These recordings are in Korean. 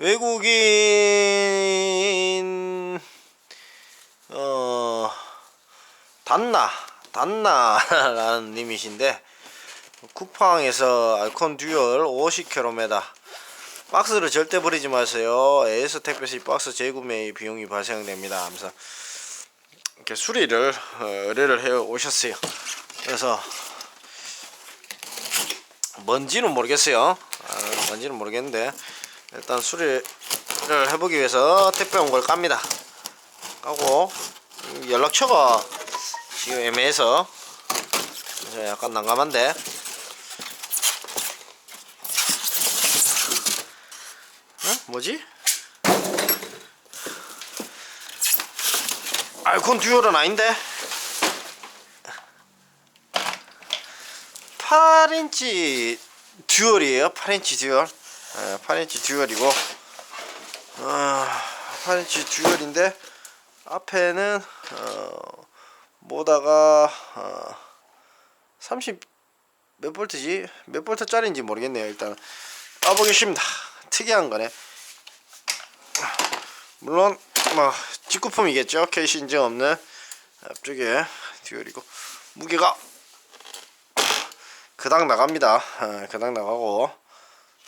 외국인 어 단나 단나라는 님이신데 쿠팡에서 알콘 듀얼 50km 박스를 절대 버리지 마세요. AS 택배시 박스 재구매 비용이 발생됩니다. 하면서 이렇게 수리를 어, 의뢰를 해 오셨어요. 그래서 뭔지는 모르겠어요. 아, 뭔지는 모르겠는데 일단 수리를 해보기 위해서 택배 온 걸 깝니다. 까고 연락처가 지금 애매해서 약간 난감한데 어? 뭐지? 알콘 듀얼은 아닌데 8인치 듀얼이에요 8인치 듀얼 예, 8인치 듀얼이고 어, 8인치 듀얼인데 앞에는 어, 모다가 어, 30몇 볼트지? 몇 볼트 짜리인지 모르겠네요 일단. 까보겠습니다. 특이한 거네. 물론 뭐 직구품이겠죠. 케이시 인증 없는 앞쪽에 듀얼이고 무게가 그닥 나갑니다. 어, 그닥 나가고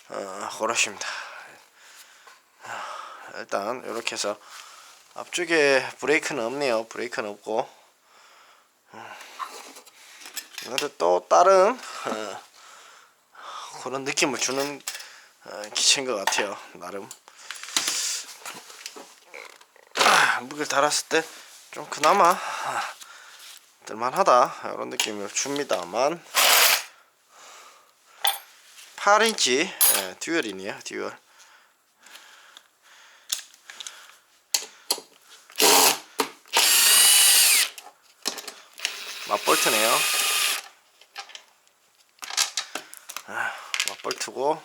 어, 그렇습니다. 어, 일단 이렇게 해서 앞쪽에 브레이크는 없네요. 브레이크는 없고. 음. 근데 또 다른 어, 그런 느낌을 주는 어, 기체인 것 같아요. 나름. 아, 무게를 달았을 때 좀 그나마 아, 뜰만하다. 이런 느낌을 줍니다만 8인치 예, 듀얼이네요 듀얼. 맞볼트네요. 아, 맞볼트고.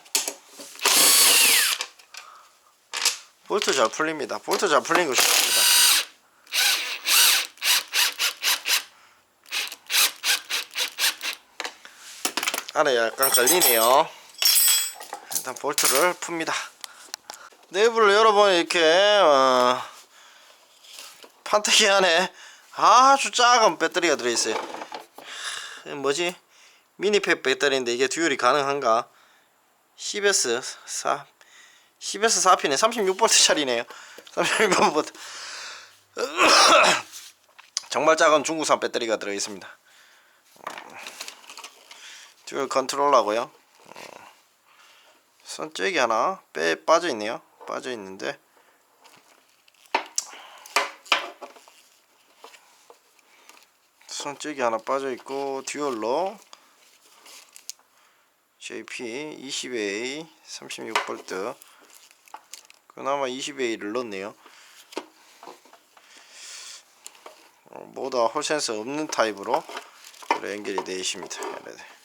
볼트 잘 풀립니다. 볼트 잘 풀린 거 좋습니다. 안에 약간 걸리네요 일단 볼트를 풉니다. 내부를 열어보면 이렇게 어, 판때기 안에 아주 작은 배터리가 들어있어요. 뭐지? 미니팩 배터리인데 이게 듀얼이 가능한가? 10S 4 10S 4핀에 36V짜리네요. 36V 정말 작은 중국산 배터리가 들어있습니다. 듀얼 컨트롤러고요. 어, 선쪽이 하나 빼 빠져 있네요. 빠져 있는데. 손쪽이 하나 빠져 있고 듀얼로. JP 20A 36V 그나마 20A를 넣었네요. 어, 모두 홀센서 없는 타입으로 연결이 되어 있습니다 얘네들.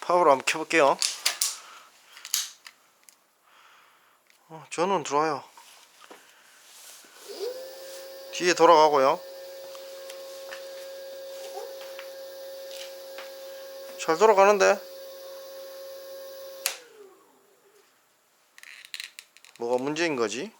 파워로 한번 켜볼게요. 어, 저는 들어와요. 뒤에 돌아가고요. 잘 돌아가는데? 뭐가 문제인 거지?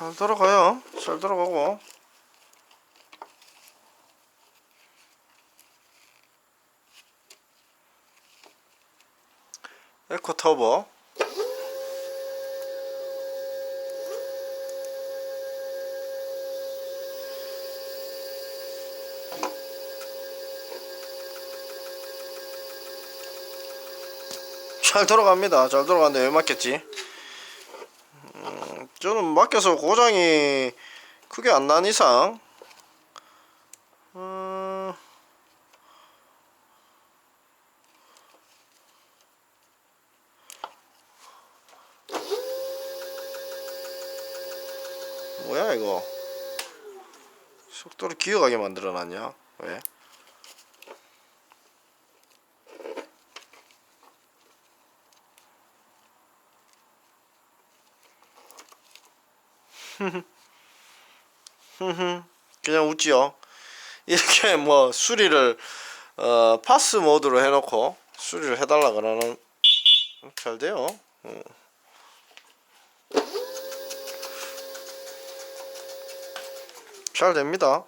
잘 들어가요. 잘 들어가고. 에코 터보. 잘 들어갑니다. 잘 들어가는데 왜 막혔지? 음, 저는 맡겨서 고장이 크게 안 난 이상 음, 뭐야 이거? 속도를 기어가게 만들어놨냐? 왜? 그냥 웃지요. 이렇게 뭐 수리를 어, 파스 모드로 해놓고 수리를 해달라 그러는 잘 돼요. 어. 잘 됩니다.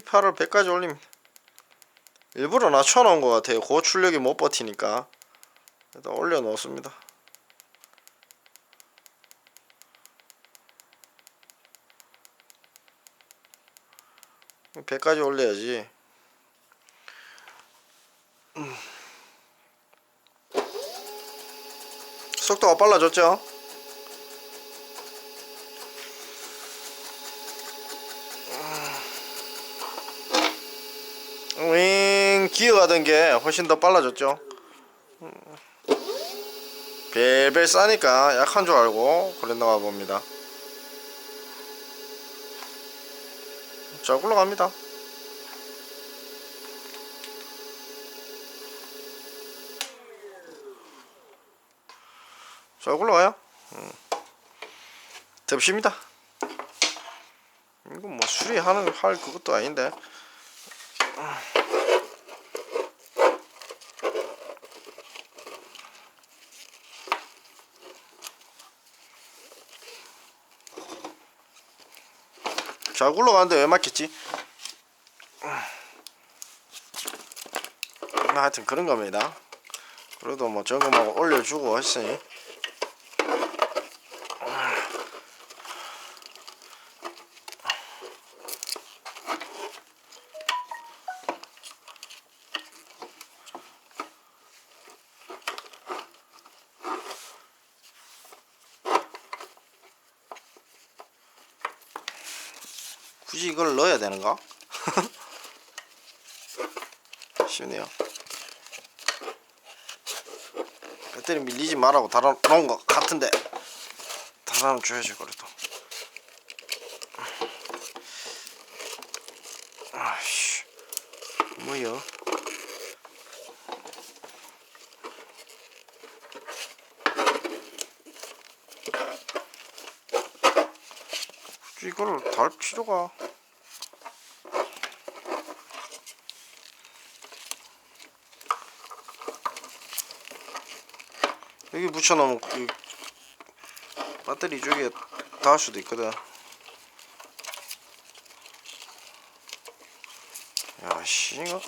P8을 100까지 올립니다. 일부러 낮춰놓은 것 같아요. 고 출력이 못 버티니까 일단 올려놓습니다. 음. 100까지 올려야지. 음. 속도가 빨라졌죠? 윙 기어가던 게 훨씬 더 빨라졌죠. 음. 벨벨 싸니까 약한 줄 알고 그랬나 봅니다. 잘 굴러갑니다. 잘 굴러가요. 음. 덥습니다. 이거 뭐 수리하는 할 그것도 아닌데. 잘 굴러가는데 왜 막혔지? 뭐 하여튼 그런 겁니다. 그래도 뭐 점검하고 올려주고 했으니 굳이 이걸 넣어야 되는가? 쉽네요. 배터리 밀리지 말라고 달아놓은 것 같은데 달아놓 줘야지 그래도. 아씨? 굳이 이걸 달 필요가 여기 붙여놓으면 그 배터리 쪽에 닿을 수도 있거든. 야씨 이거.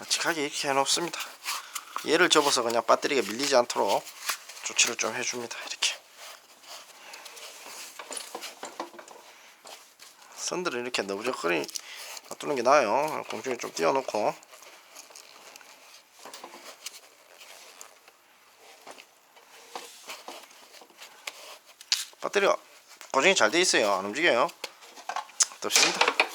아직하게 이렇게 해놓습니다. 얘를 접어서 그냥 배터리가 밀리지 않도록 조치를 좀 해줍니다 이렇게. 선들을 이렇게 너부적거리 놔두는 게 나아요. 공중에 좀 띄워놓고 배터리가 고정이 잘 돼 있어요. 안 움직여요. 덥습니다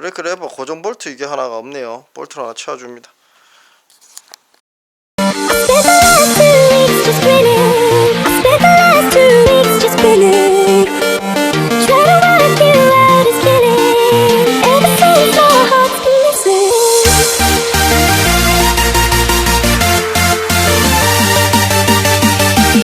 브레이크 레버 고정 볼트 이게 하나가 없네요 볼트를 하나 채워줍니다 spent the last two weeks just grinning.